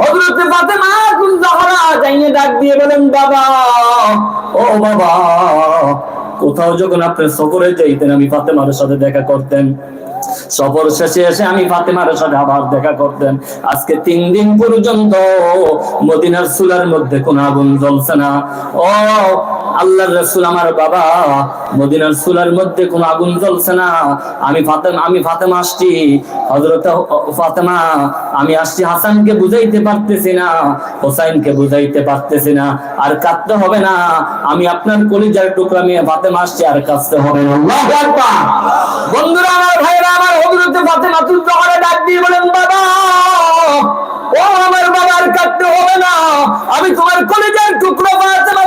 হযরত ফাতেমা জাহরা যাইয়ে ডাক দিয়ে বলেন, বাবা, ও বাবা, কোথাও যখন আপনি সফরে যাইতেন, আমি ফাতেমার সাথে দেখা করতেন। সফর শেষে এসে আমি ফাতেমার সাথে আবার দেখা করতেন। আজকে তিন দিন পর্যন্ত মদিনার চুলার মধ্যে কোন আগুন জ্বলছে না। ও আল্লাহর রাসূল, আমার বাবা, মদিনার চুলার মধ্যে কোন আগুন জ্বলছে না। আমি ফাতেমা আমি ফাতেমা আসছি। হযরত ফাতেমা, আমি আসছি হাসানকে বুঝাইতে পারতেছি না, হোসাইনকে বুঝাইতে পারতেছি না। আর কাঁদতে হবে না, আমি আপনার কলিজার টুকরা নিয়ে ফাতেমা আসছি, আর কাঁদতে হবে না। বন্ধুরা, আমার ভাইরা, আমার দিয়ে বলেন ও আমার কাটতে না। আমি তোমার কলেজের টুকরো জহরে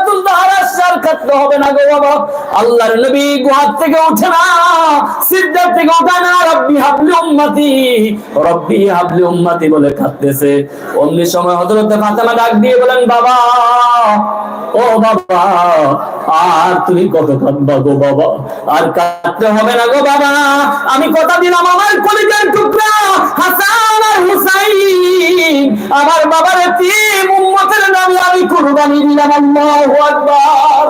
কাটতে হবে না গো বাবা। আল্লাহর নবী গুহার থেকে উঠে না, সিদ্ধার থেকে ওঠে না, রব্বি হাবলি উম্মতি, রব্বি হাবলি উম্মতি বলে কাঁদতেছে। অমনি সময় হযরত ফাতেমা ডাক দিয়ে বলেন, বাবা, ও বাবা, আর তুমি কত কাঁদবা গো বাবা? আর কাঁদতে হবে না গো বাবা। আমি কথা দিলাম আমার কলিজার টুকরা, হাসান আর হুসাইন। আমার বাবার তিন উম্মতের নামে আমি কুরবানি দিলাম, আল্লাহু আকবার।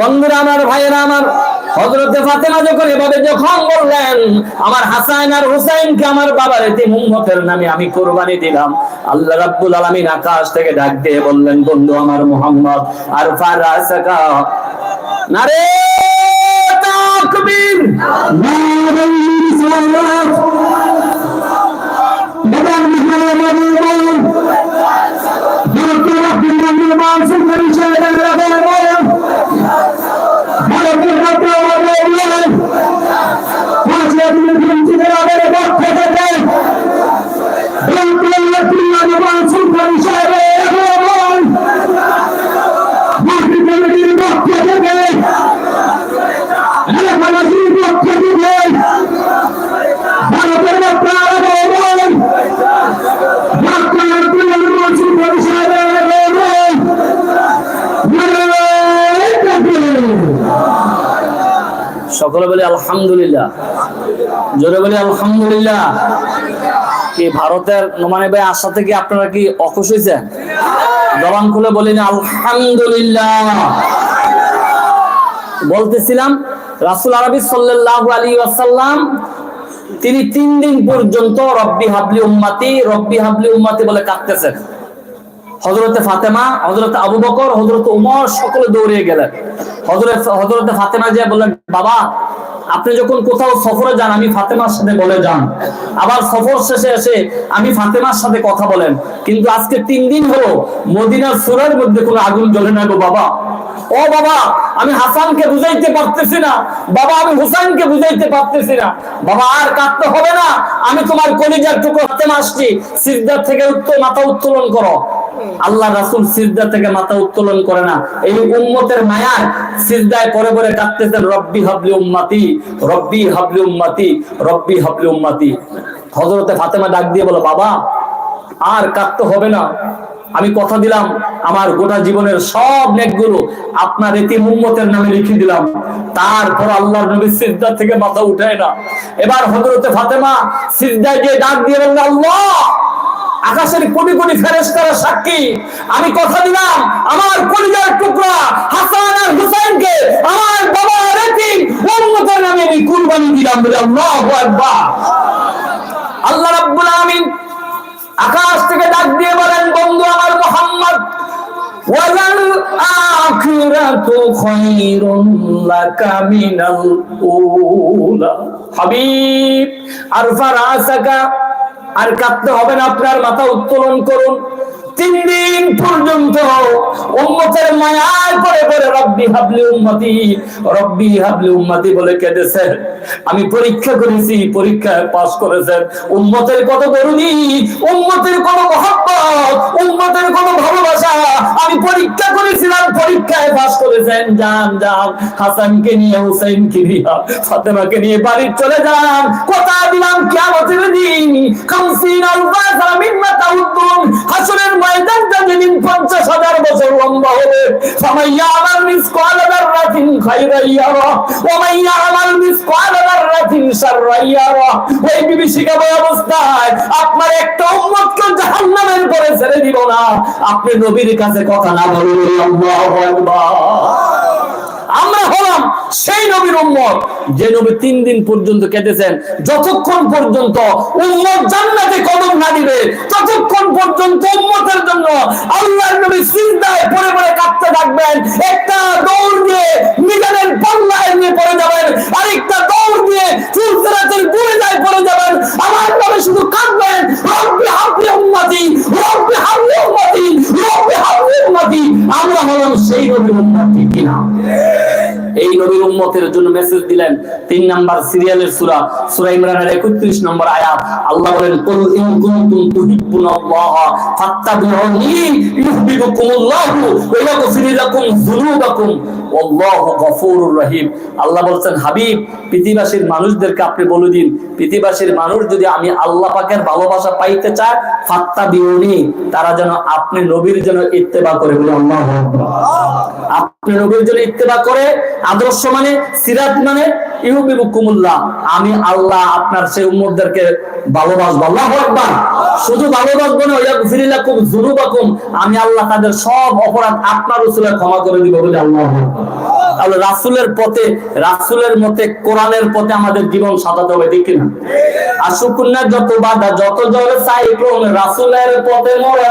বন্ধুরা আমার, ভাইয়েরা আমার হজরতে ফাতেমা যখন এভাবে যখন বললেন আমার হাসান আর হুসাইনকে আমার বাবার এতিম উম্মতের নামে আমি কোরবানি দিলাম। আল্লাহ রাব্বুল আলামিন আকাশ থেকে ডাক দিয়ে বললেন, বন্ধু আমার মুহাম্মদ, আর ফারাসাকা, নারে তাকবীর। নারে রিসালাত বাবা সকলে বলে আলহামদুলিল্লাহ। জোরে বলে আলহামদুলিল্লাহ। কি ভারতের নোমানে ভাই আশা থেকে আপনারা কি অখুশ হয়েছেন? জবান খুলে বলিনি আলহামদুলিল্লাহ। বলতেছিলাম, রাসুল আরবি সাল্লাল্লাহু আলী ওয়াসাল্লাম, তিনি তিন দিন পর্যন্ত রব্বি হাবলি উম্মাতি, রব্বি হাবলি উম্মাতি বলে কাঁদতেছেন। হজরতে ফাতেমা হজরতে আবু বকর হজরত উমর সকলে দৌড়িয়ে গেলেন। হজরত হজরতে ফাতেমা যে বললেন, বাবা, আপনি যখন কোথাও সফরে যান, আমি ফাতেমার সাথে বলে যান। আবার সফর শেষে এসে আমি ফাতেমার সাথে কথা বলেন। কিন্তু আজকে তিন দিন হলো মদিনার সুরের মধ্যে কোনো আগুন জ্বলে না গো বাবা। ও বাবা, আমি হাসানকে বুঝাইতে পারতেছি না। বাবা, আমি হুসাইনকে বুঝাইতে পারতেছি না। বাবা, আর কাঁদতে হবে না। আমি তোমার কলিজার টুকরো আসছি সিজদার থেকে উত্তর, মাথা উত্তোলন করো। আল্লাহ রাসুল সিজদা থেকে মাথা উত্তোলন করে না। এই উম্মতের মায়ার সিজদায় পরে পরে কাঁদতেছেন, রব্বি হাবলি উম্মাতি, রব্বি হাবলি উম্মাতি, রব্বি হাবলি উম্মাতি। হজরতে ফাতেমা ডাক দিয়ে বলো, বাবা, আর কাঁদতে হবে না। আমি কথা দিলাম, আমার গোটা জীবনের সব নেকগুলো আপনার এটি উম্মতের নামে লিখে দিলাম। তারপর আল্লাহর নবী সিজদা থেকে মাথা উঠায় না। এবার হজরতে ফাতেমা সিজদায় গিয়ে ডাক দিয়ে বললেন আল্লাহ আকাশের কোটি কোটি ফেরেশতারা সাক্ষী। আমি কথা দিলাম, আমার পরিবার টুকরা হাসান আর হুসাইনকে, আমার বাবা রেতি উম্মতের নামে আমি কুরবানি দিলাম বলে আল্লাহু আকবার। আল্লাহ রাব্বুল আমিন আকাশ থেকে ডাক দিয়ে বলেন, বন্ধু আমার মোহাম্মদ, ওয়ালাল আখিরাতু খায়রুন লাকা মিনাল উলা। হাবিব আর ফারাসাকা আর কাঁদতে হবে না, আপনার মাথা উত্তোলন করুন। তিন দিন পর্যন্ত উম্মতের মায়ায় পরে পরে রব্বি হাবলি উম্মতি, রব্বি হাবলি উম্মতি বলে কেঁদেছেন। আমি পরীক্ষা করেছি, পরীক্ষায় পাস করেছেন। উম্মতের কত করুণী, উম্মতের কত মহব্বত, উম্মতের কত ভালোবাসা, আমি পরীক্ষা করেছিলাম পরীক্ষায় পাস যান যান। হাসানকে নিয়ে, হুসাইনকে নিয়ে, ফাতেমাকে নিয়ে বাড়ি চলে যান। কথা দিলাম কিয়ামতের দিন। খামসিন আলফা মিম্মা তাউদ্দুন হাসরের ময়দানটা যেদিন 50000 বছর লম্বা হবে। ফামাইয়া মিস মিসকাল ওই বিভীষিকাময় অবস্থায় আপনার একটা উম্মতকে জাহান্নামের পরে ছেড়ে দিব না। আপনি নবীর কাছে কথা না বলুন আল্লাহু আমরা হলাম সেই নবীর উম্মত। যে নবী তিন দিন পর্যন্ত কেঁদেছেন, যতক্ষণ পর্যন্ত উম্মত জান্নাতে কদম না দিবে, ততক্ষণ পর্যন্ত উম্মতের জন্য আল্লাহর নবী সিজদায় পড়ে পড়ে কাঁদতে থাকবেন। একটা মিজানের পাল্লায় নিয়ে পড়ে যাবেন, আরেকটা দৌড় দিয়ে ফুলসরাতের বুড়ে যায় পড়ে যাবেন। আমার নবী শুধু কাঁদবেন, রব্বি হাবলি উম্মতি, রব্বি হাবলি উম্মতি, রব্বি হাবলি উম্মতি। আমরা হলাম সেই নবীর উম্মত কিনা? এই নবীর উম্মতের জন্য মেসেজ দিলেন তিন নাম্বার সিরিয়ালের সূরা সূরা ইমরানের 31 নম্বর আয়াত। আল্লাহ বলেন, কুল ইন কুনতুম তুহিব্বুনাল্লাহ ফাত্তাবিউনি ইউহিব্বুকুমুল্লাহু ওয়া ইয়াগফির লাকুম যুনুবাকুম। রহিম। আল্লাহ বলছেন, হাবিব পৃথিবাসীর মানুষদেরকে আপনি বলে দিন পৃথিবাসীর মানুষ যদি আমি আল্লাহ পাকের ভালোবাসা পাইতে চায় ফাত্তাবিউনি, তারা যেন আপনি নবীর যেন ইত্তেবা করে বলে আল্লাহ আপনি নবীর জন্য ইত্তেবা করে, আদর্শ মানে সিরাত মানে আমি আল্লাহ আপনার সেই উম্মতদেরকে ভালোবাসবো। আল্লাহু আকবার। শুধু ভালোবাসবো না ইয়াগফিরিলাকুম যুনুবাকুম, আমি আল্লাহ তাদের সব অপরাধ আপনার রাসূলের ক্ষমা করে দিব বলে আল্লাহু তাহলে রাসূলের পথে, রাসূলের মতে, কোরআনের পথে আমাদের জীবন সাজাতে হবে, ঠিক কিনা? আর শুকুন্না যত বাধা, যত জোরে সাইক্লোন, রাসূলের পথে মোরা।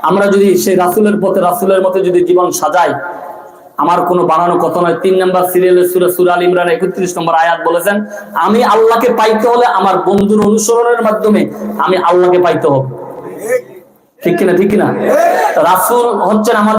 আমরা যদি সেই রাসুলের পথে রাসুলের মতো যদি জীবন সাজাই আমার কোনো বানানো কথা নয়। তিন নম্বর সিরিয়ালের সুরে সুরা আল ইমরান একত্রিশ নম্বর আয়াত বলেছেন আমি আল্লাহকে পাইতে হলে আমার বন্ধুর অনুসরণের মাধ্যমে আমি আল্লাহকে পাইতে হব। ঠিক কিনা ঠিক কিনা? রাসুল হচ্ছেন আমার